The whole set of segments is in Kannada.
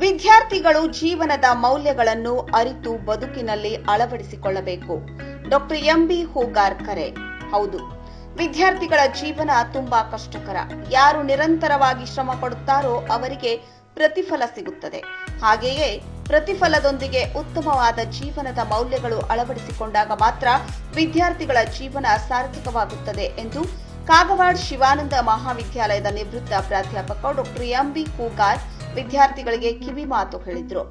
ವಿದ್ಯಾರ್ಥಿಗಳು ಜೀವನದ ಮೌಲ್ಯಗಳನ್ನು ಅರಿತು ಬದುಕಿನಲ್ಲಿ ಅಳವಡಿಸಿಕೊಳ್ಳಬೇಕು. ಡಾಕ್ಟರ್ ಎಂಬಿ ಹೂಗಾರ್ ಕರೆ. ಹೌದು, ವಿದ್ಯಾರ್ಥಿಗಳ ಜೀವನ ತುಂಬಾ ಕಷ್ಟಕರ. ಯಾರು ನಿರಂತರವಾಗಿ ಶ್ರಮ ಪಡುತ್ತಾರೋ ಅವರಿಗೆ ಪ್ರತಿಫಲ ಸಿಗುತ್ತದೆ. ಹಾಗೆಯೇ ಪ್ರತಿಫಲದೊಂದಿಗೆ ಉತ್ತಮವಾದ ಜೀವನದ ಮೌಲ್ಯಗಳು ಅಳವಡಿಸಿಕೊಂಡಾಗ ಮಾತ್ರ ವಿದ್ಯಾರ್ಥಿಗಳ ಜೀವನ ಸಾರ್ಥಕವಾಗುತ್ತದೆ ಎಂದು ಕಾಗವಾಡ್ ಶಿವಾನಂದ ಮಹಾವಿದ್ಯಾಲಯದ ನಿವೃತ್ತ ಪ್ರಾಧ್ಯಾಪಕ ಡಾಕ್ಟರ್ ಎಂಬಿ ಹೂಗಾರ್ ವಿದ್ಯಾರ್ಥಿಗಳಿಗೆ ಕಿವಿ ಮಾತು ಹೇಳಿದ್ರು.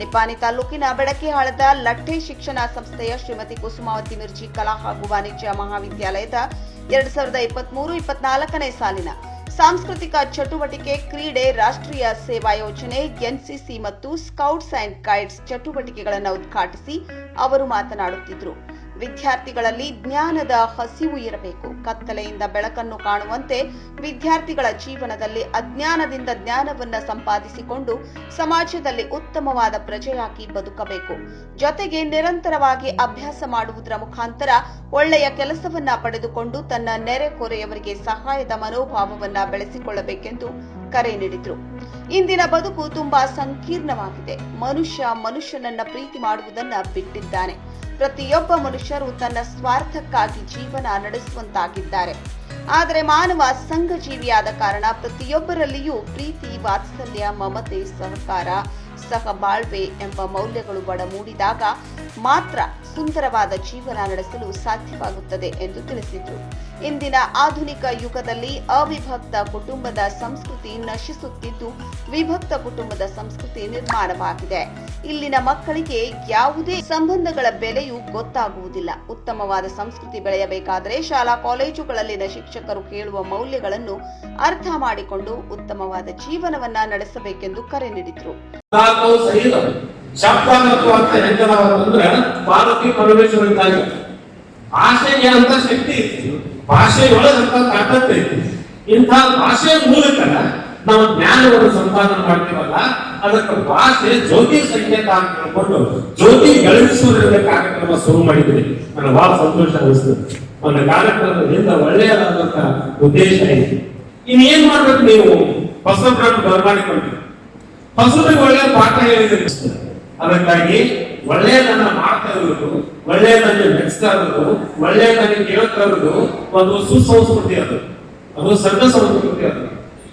ನಿಪಾನಿ ತಾಲೂಕಿನ ಬೆಡಕೆಹಾಳದ ಲಟ್ಟೆ ಶಿಕ್ಷಣ ಸಂಸ್ಥೆಯ ಶ್ರೀಮತಿ ಕುಸುಮಾವತಿ ಮಿರ್ಜಿ ಕಲಾ ಹಾಗೂ ವಾಣಿಜ್ಯ ಮಹಾವಿದ್ಯಾಲಯದ ಎರಡ್ ಸಾವಿರದ ಇಪ್ಪತ್ಮೂರು, ಇಪ್ಪತ್ನಾಲ್ಕನೇ ಸಾಲಿನ ಸಾಂಸ್ಕೃತಿಕ ಚಟುವಟಿಕೆ ಕ್ರೀಡೆ ರಾಷ್ಟ್ರೀಯ ಸೇವಾ ಯೋಜನೆ, ಎನ್ಸಿಸಿ ಮತ್ತು ಸ್ಕೌಟ್ಸ್ ಅಂಡ್ ಗೈಡ್ಸ್ ಚಟುವಟಿಕೆಗಳನ್ನು ಉದ್ಘಾಟಿಸಿ ಅವರು ಮಾತನಾಡುತ್ತಿದ್ರು. ವಿದ್ಯಾರ್ಥಿಗಳಲ್ಲಿ ಜ್ಞಾನದ ಹಸಿವು ಇರಬೇಕು. ಕತ್ತಲೆಯಿಂದ ಬೆಳಕನ್ನು ಕಾಣುವಂತೆ ವಿದ್ಯಾರ್ಥಿಗಳ ಜೀವನದಲ್ಲಿ ಅಜ್ಞಾನದಿಂದ ಜ್ಞಾನವನ್ನ ಸಂಪಾದಿಸಿಕೊಂಡು ಸಮಾಜದಲ್ಲಿ ಉತ್ತಮವಾದ ಪ್ರಜೆಯಾಗಿ ಬದುಕಬೇಕು. ಜೊತೆಗೆ ನಿರಂತರವಾಗಿ ಅಭ್ಯಾಸ ಮಾಡುವುದರ ಮುಖಾಂತರ ಒಳ್ಳೆಯ ಕೆಲಸವನ್ನ ಪಡೆದುಕೊಂಡು ತನ್ನ ನೆರೆಕೊರೆಯವರಿಗೆ ಸಹಾಯದ ಮನೋಭಾವವನ್ನ ಬೆಳೆಸಿಕೊಳ್ಳಬೇಕೆಂದು ಕರೆ ನೀಡಿದ್ರು. ಇಂದಿನ ಬದುಕು ತುಂಬಾ ಸಂಕೀರ್ಣವಾಗಿದೆ. ಮನುಷ್ಯ ಮನುಷ್ಯನನ್ನ ಪ್ರೀತಿ ಮಾಡುವುದನ್ನ ಬಿಟ್ಟಿದ್ದಾನೆ. ಪ್ರತಿಯೊಬ್ಬ ಮನುಷ್ಯರು ತನ್ನ ಸ್ವಾರ್ಥಕ್ಕಾಗಿ ಜೀವನ ನಡೆಸುವಂತಾಗಿದ್ದಾರೆ. ಆದರೆ ಮಾನವ ಸಂಘಜೀವಿಯಾದ ಕಾರಣ ಪ್ರತಿಯೊಬ್ಬರಲ್ಲಿಯೂ ಪ್ರೀತಿ, ವಾತ್ಸಲ್ಯ, ಮಮತೆ, ಸಹಕಾರ, ಸಹಬಾಳ್ವೆ ಎಂಬ ಮೌಲ್ಯಗಳು ಬಡಮೂಡಿದಾಗ ಮಾತ್ರ ಸುಂದರವಾದ ಜೀವನ ನಡೆಸಲು ಸಾಧ್ಯವಾಗುತ್ತದೆ ಎಂದು ತಿಳಿಸಿದರು. ಇಂದಿನ ಆಧುನಿಕ ಯುಗದಲ್ಲಿ ಅವಿಭಕ್ತ ಕುಟುಂಬದ ಸಂಸ್ಕೃತಿ ನಶಿಸುತ್ತಿದ್ದು, ವಿಭಕ್ತ ಕುಟುಂಬದ ಸಂಸ್ಕೃತಿ ನಿರ್ಮಾಣವಾಗಿದೆ. ಇಲ್ಲಿನ ಮಕ್ಕಳಿಗೆ ಯಾವುದೇ ಸಂಬಂಧಗಳ ಬೆಲೆಯೂ ಗೊತ್ತಾಗುವುದಿಲ್ಲ. ಉತ್ತಮವಾದ ಸಂಸ್ಕೃತಿ ಬೆಳೆಯಬೇಕಾದರೆ ಶಾಲಾ, ಕಾಲೇಜುಗಳಲ್ಲಿನ ಶಿಕ್ಷಕರು ಕೇಳುವ ಮೌಲ್ಯಗಳನ್ನು ಅರ್ಥ ಮಾಡಿಕೊಂಡು ಉತ್ತಮವಾದ ಜೀವನವನ್ನ ನಡೆಸಬೇಕೆಂದು ಕರೆ ನೀಡಿದರು. ತಾವು ಸಹಿತ ಅಂತ ಹೆಂಗದಾವ ಅಂದ್ರೆ ಪಾರ್ವತಿ ಪರಮೇಶ್ವರ ಇದ್ದಾಗ. ಭಾಷೆಗೆ ಅಂತ ಶಕ್ತಿ ಐತಿ ಭಾಷೆಯೊಳಗಂತ ತಾಕತ್ತು ಐತಿ ಇಂಥ ಭಾಷೆ ಮೂಲಕ ನಾವು ಜ್ಞಾನವನ್ನು ಸಂಪಾದನೆ ಮಾಡ್ತೀವಲ್ಲ, ಅದಕ್ಕೆ ಭಾಷೆ ಜ್ಯೋತಿ ಸಂಕೇತ ಅಂತ ಹೇಳ್ಕೊಂಡು ಜ್ಯೋತಿ ಬೆಳಗಿಸುವುದರಿಂದ ಕಾರ್ಯಕ್ರಮ ಶುರು ಮಾಡಿದ್ವಿ. ನನಗೆ ಬಹಳ ಸಂತೋಷ ಅನಿಸ್ತದೆ ಒಂದು ಕಾರ್ಯಕ್ರಮದಿಂದ ಒಳ್ಳೆಯದಾದಂತ ಉದ್ದೇಶ ಐತಿ ಇನ್ನೇನ್ ಮಾಡ್ಬೇಕು ನೀವು? ಹೊಸಬ್ರನ್ನು ಬರಮಾಡಿಕೊಂಡ್ರಿ ಹಸುರಿಗೆ ಒಳ್ಳೆಯ ಪಾಠ ಹೇಳಿದ್ರೆ. ಅದಕ್ಕಾಗಿ ಒಳ್ಳೆಯದನ್ನ ಮಾಡ್ತಾ ಇರೋದು ಒಳ್ಳೆಯದನ್ನ ನಡೆಸ್ತಾ ಇರೋದು ಒಳ್ಳೆಯದನ್ನ ಕೇಳ್ತಾ ಇರೋದು ಒಂದು ಸುಸಂಸ್ಕೃತಿ ಅದು. ಅದು ಸಣ್ಣ ಸಂಸ್ಕೃತಿ ಅದು.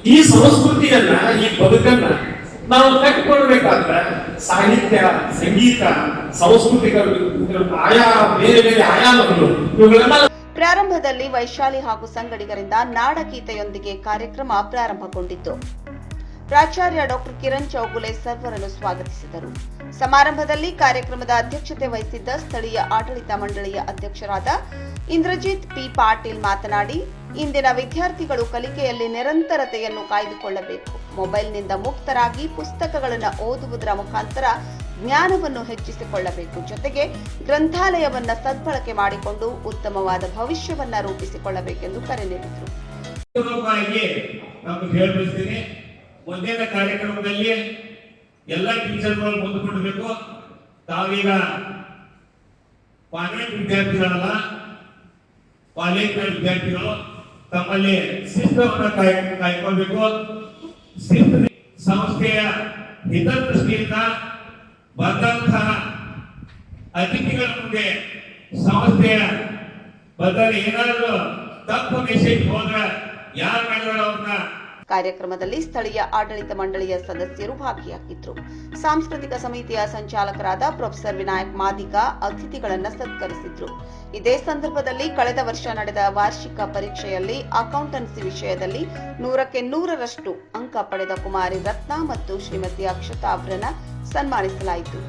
ಈ ಸಂಸ್ಕೃತಿಯನ್ನ, ಈ ಬದುಕನ್ನ ನಾವು ಕಟ್ಟಿಕೊಳ್ಬೇಕಾದ್ರೆ ಸಾಹಿತ್ಯ, ಸಂಗೀತ, ಸಾಂಸ್ಕೃತಿಕ ಆಯಾ ಬೇರೆ ಬೇರೆ ಆಯಾಮಗಳು ಇವುಗಳನ್ನ ಪ್ರಾರಂಭದಲ್ಲಿ ವೈಶಾಲಿ ಹಾಗೂ ಸಂಗಡಿಗರಿಂದ ನಾಡಗೀತೆಯೊಂದಿಗೆ ಕಾರ್ಯಕ್ರಮ ಪ್ರಾರಂಭಗೊಂಡಿತ್ತು. ಪ್ರಾಚಾರ್ಯ ಡಾಕ್ಟರ್ ಕಿರಣ್ ಚೌಗುಲೆ ಸರ್ವರನ್ನು ಸ್ವಾಗತಿಸಿದರು. ಸಮಾರಂಭದಲ್ಲಿ ಕಾರ್ಯಕ್ರಮದ ಅಧ್ಯಕ್ಷತೆ ವಹಿಸಿದ್ದ ಸ್ಥಳೀಯ ಆಡಳಿತ ಮಂಡಳಿಯ ಅಧ್ಯಕ್ಷರಾದ ಇಂದ್ರಜಿತ್ ಪಿ. ಪಾಟೀಲ್ ಮಾತನಾಡಿ, ಇಂದಿನ ವಿದ್ಯಾರ್ಥಿಗಳು ಕಲಿಕೆಯಲ್ಲಿ ನಿರಂತರತೆಯನ್ನು ಕಾಯ್ದುಕೊಳ್ಳಬೇಕು. ಮೊಬೈಲ್ನಿಂದ ಮುಕ್ತರಾಗಿ ಪುಸ್ತಕಗಳನ್ನು ಓದುವುದರ ಮುಖಾಂತರ ಜ್ಞಾನವನ್ನು ಹೆಚ್ಚಿಸಿಕೊಳ್ಳಬೇಕು. ಜೊತೆಗೆ ಗ್ರಂಥಾಲಯವನ್ನ ಸದ್ಬಳಕೆ ಮಾಡಿಕೊಂಡು ಉತ್ತಮವಾದ ಭವಿಷ್ಯವನ್ನ ರೂಪಿಸಿಕೊಳ್ಳಬೇಕೆಂದು ಕರೆ ನೀಡಿದರು. ಮುಂದಿನ ಕಾರ್ಯಕ್ರಮದಲ್ಲಿ ಎಲ್ಲ ಟೀಚರ್ಗಳು ಮುಂದುಕೊಡ್ಬೇಕು ತಾವೀಗ ಕಾನ್ವೆಂಟ್ ವಿದ್ಯಾರ್ಥಿಗಳಲ್ಲ ಕಾಲೇಜಿನ ವಿದ್ಯಾರ್ಥಿಗಳು ತಮ್ಮಲ್ಲಿ ಶಿಸ್ತವನ್ನು ಕಾಯ್, ಕಾಯ್ಕೊಳ್ಬೇಕು. ಶಿಸ್ತು ಸಂಸ್ಥೆಯ ಹಿತದೃಷ್ಟಿಯಿಂದ ಬಂದಂತಹ ಅತಿಥಿಗಳ ಮುಂದೆ ಸಂಸ್ಥೆಯ ಬದಲು ಏನಾದರೂ ತಪ್ಪು ಮೆಸೇಜ್ ಹೋದ್ರೆ ಯಾರು ಮೇಲೆ ಅವ್ರನ್ನ ಕಾರ್ಯಕ್ರಮದಲ್ಲಿ ಸ್ಥಳೀಯ ಆಡಳಿತ ಮಂಡಳಿಯ ಸದಸ್ಯರು ಭಾಗಿಯಾಗಿದ್ದರು ಸಾಂಸ್ಕೃತಿಕ ಸಮಿತಿಯ ಸಂಚಾಲಕರಾದ ಪ್ರೊಫೆಸರ್ ವಿನಾಯಕ್ ಮಾದಿಗ ಅತಿಥಿಗಳನ್ನು ಸತ್ಕರಿಸಿದ್ರು. ಇದೇ ಸಂದರ್ಭದಲ್ಲಿ ಕಳೆದ ವರ್ಷ ನಡೆದ ವಾರ್ಷಿಕ ಪರೀಕ್ಷೆಯಲ್ಲಿ ಅಕೌಂಟೆನ್ಸಿ ವಿಷಯದಲ್ಲಿ ನೂರಕ್ಕೆ ನೂರರಷ್ಟು ಅಂಕ ಪಡೆದ ಕುಮಾರಿ ರತ್ನ ಮತ್ತು ಶ್ರೀಮತಿ ಅಕ್ಷತಾ ಅವರನ್ನ ಸನ್ಮಾನಿಸಲಾಯಿತು.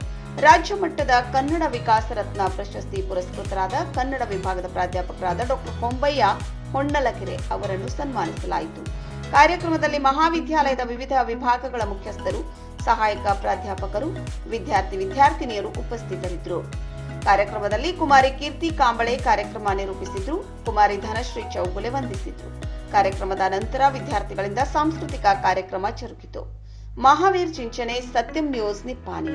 ರಾಜ್ಯ ಮಟ್ಟದ ಕನ್ನಡ ವಿಕಾಸ ರತ್ನ ಪ್ರಶಸ್ತಿ ಪುರಸ್ಕೃತರಾದ ಕನ್ನಡ ವಿಭಾಗದ ಪ್ರಾಧ್ಯಾಪಕರಾದ ಡಾಕ್ಟರ್ ಕೊಂಬಯ್ಯ ಹೊಂಡಲಕೆರೆ ಅವರನ್ನು ಸನ್ಮಾನಿಸಲಾಯಿತು. ಕಾರ್ಯಕ್ರಮದಲ್ಲಿ ಮಹಾವಿದ್ಯಾಲಯದ ವಿವಿಧ ವಿಭಾಗಗಳ ಮುಖ್ಯಸ್ಥರು, ಸಹಾಯಕ ಪ್ರಾಧ್ಯಾಪಕರು, ವಿದ್ಯಾರ್ಥಿ ವಿದ್ಯಾರ್ಥಿನಿಯರು ಉಪಸ್ಥಿತರಿದ್ದರು. ಕಾರ್ಯಕ್ರಮದಲ್ಲಿ ಕುಮಾರಿ ಕೀರ್ತಿ ಕಾಂಬಳೆ ಕಾರ್ಯಕ್ರಮ ನಿರೂಪಿಸಿದ್ರು, ಕುಮಾರಿ ಧನಶ್ರೀ ಚೌಗುಲೆ ವಂದಿಸಿದ್ರು. ಕಾರ್ಯಕ್ರಮದ ನಂತರ ವಿದ್ಯಾರ್ಥಿಗಳಿಂದ ಸಾಂಸ್ಕೃತಿಕ ಕಾರ್ಯಕ್ರಮ ಜರುಗಿತು. ಮಹಾವೀರ್ ಚಿಂಚನೆ, ಸತ್ಯಂ ನ್ಯೂಸ್, ನಿಪ್ಪಾಣಿ.